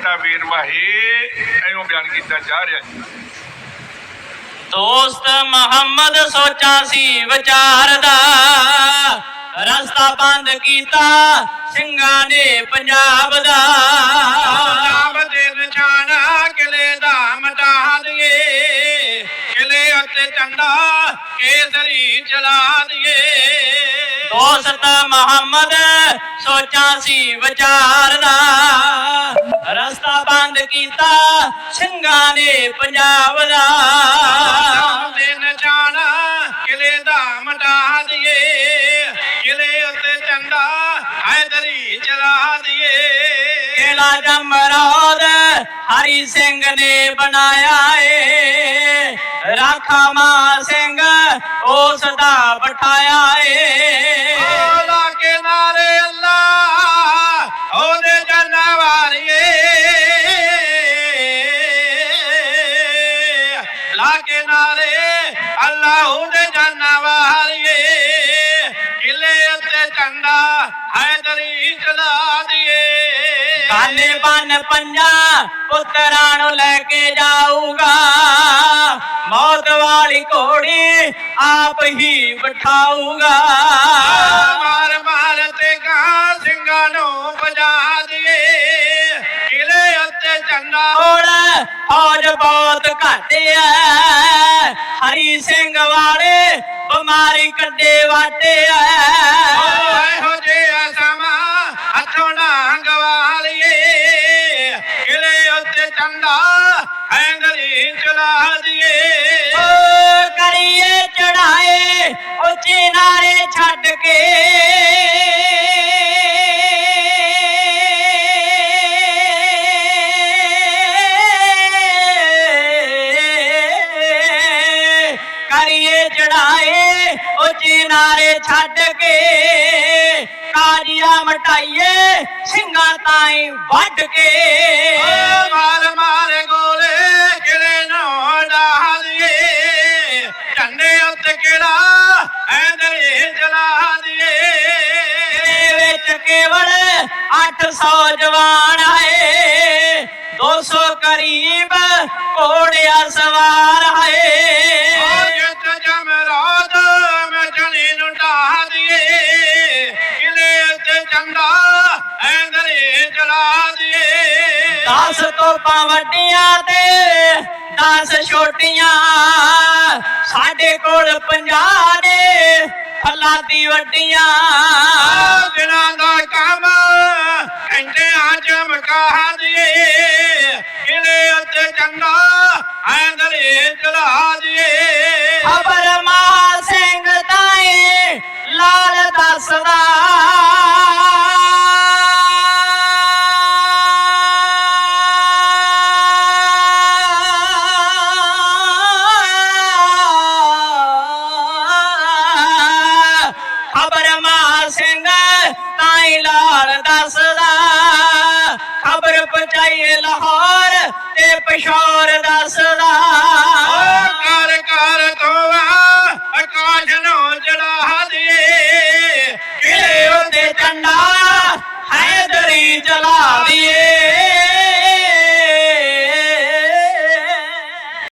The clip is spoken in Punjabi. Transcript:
ਛੋਟਾ ਵੀਰ ਵਾਹੀ ਐਵੇਂ ਬਿਆਨ ਕੀਤਾ ਜਾ ਰਿਹਾ ਜੀ ਦੋਸਤ ਮੁਹੰਮਦ ਸੋਚਾਂ ਸੀ ਵਿਚਾਰ ਦਾ ਰਸਤਾ ਬੰਦ ਕੀਤਾ ਸਿੰਘਾਂ ਨੇ ਪੰਜਾਬ ਦਾ। ਨਾਮ ਦੇ ਨਿਸ਼ਾਨਾ ਕਿਲੇ ਦਾ ਮਟਾ ਦਈਏ ਕਿਲੇ ਉੱਤੇ ਝੰਡਾ ਕੇਸਰੀ ਚਲਾ ਦਈਏ। ਦੋਸਤ ਮੁਹੰਮਦ ਸੋਚਾਂ ਸੀ ਵਿਚਾਰ ਦਾ ਕੀਤਾ ਸਿੰਘਾਂ ਨੇ ਪੰਜਾਬ ਦਾ। ਦੇ ਨਿਸ਼ਾਨਾ ਕਿਲੇ ਦਾ ਮਟਾ ਦਈਏ ਕਿਲੇ ਉੱਤੇ ਝੰਡਾ ਹੈਦਰੀ ਚਲਾ ਦਈਏ ਕਿਲਾ ਜਮਰੋਦ ਹਰੀ ਸਿੰਘ ਨੇ ਬਣਾਇਆ ਏ। ਰਾਖਾ ਮਾ ਸਿੰਘ ਉਸ ਦਾ ਬਠਾਇਆ ਏ। ਕੇ ਨਾਰੇ ਅੱਲਾ ਉਹਦੇ ਜਨਾ ਵਾਰੀਏ ਕਿਲੇ ਉੱਤੇ ਝੰਡਾ ਹੈਦਰੀ ਚਲਾ ਦਈਏ। ਕਾਲੇ ਬਨ ਪੰਜਾ ਪੁੱਤਰਾਂ ਨੂੰ ਲੈ ਕੇ ਜਾਊਗਾ। ਮੌਤ ਵਾਲੀ ਘੋੜੀ ਆਪ ਹੀ ਬਿਠਾਊਗਾ। ਮਾਰ ਮਾਰ ਤੇ ਕਾਂ ਸਿੰਘਾਂ ਨੂੰ ਵਜਾ ਦਈਏ। ਕਿਲੇ ਉੱਤੇ ਝੰਡਾ ਕੋਲ ਫੌਜ ਬਹੁਤ ਘੱਟ ਐ ਹਰੀ ਸਿੰਘ ਵਾਲੇ ਬਿਮਾਰੀ ਕੱਢੇ ਵਾਟੇ ਐ ਓਏ ਹੋ ਜਿਆ ਸਮਾਂ ਹੱਥੋਂ ਨਾ ਗਵਾਲੀਏ ਕਿਲੇ ਉੱਤੇ ਝੰਡਾ ਹੈਂਗਲੀ ਚਲਾ ਦਈਏ ਓ ਕਰੀਏ ਚੜਾਏ ਉੱਚੇ ਨਾਰੇ ਛੱਡ ਕੇ ਨਾਰੇ ਛੱਡ ਕੇ ਕਾਜੀਆਂ ਮਟਾਈਏ ਸਿੰਘਾਂ ਤਾਈਂ ਵੱਢ ਕੇ। ਮਾਰ ਮਾਰ ਗੋਲੇ ਕਿਲੇ ਨੂੰ ਡਾ ਦਈਏ ਝੰਡੇ ਉੱਤੇ ਕਿਹੜਾ ਹੈਂਗਲੀ ਚਲਾ ਦਈਏ ਦੇ ਵਿੱਚ ਕੇਵਲ 800 ਜਵਾਨ ਹੈ 200 ਕਰੀਬ ਘੋੜਿਆ ਸਵਾਰ ਹੈ ਝੰਡਾ ਐਂਗਰੇ ਚਲਾ ਦਈਏ। 10 ਤੋਪਾਂ ਵੱਡੀਆਂ ਤੇ 10 ਛੋਟੀਆਂ। ਸਾਡੇ ਕੋਲ 50 ਨੇ ਫਲਾਦੀ ਵੱਡੀਆਂ। ਦਿਨਾਂ ਦਾ ਕੰਮ ਘੰਟਿਆਂ ਚ ਮਕਾ ਦਈਏ। ਕਿਲੇ ਉੱਤੇ ਝੰਡਾ ਐਂਗਰੇ ਚਲਾ ਦਈਏ। ਖਬਰ ਦੱਸਦਾ ਖਬਰ ਪਹੁੰਚਾਈ ਲਾਹੌਰ ਤੇ ਪਸ਼ੌਰ ਦੱਸਦਾ। ਓ ਕਰ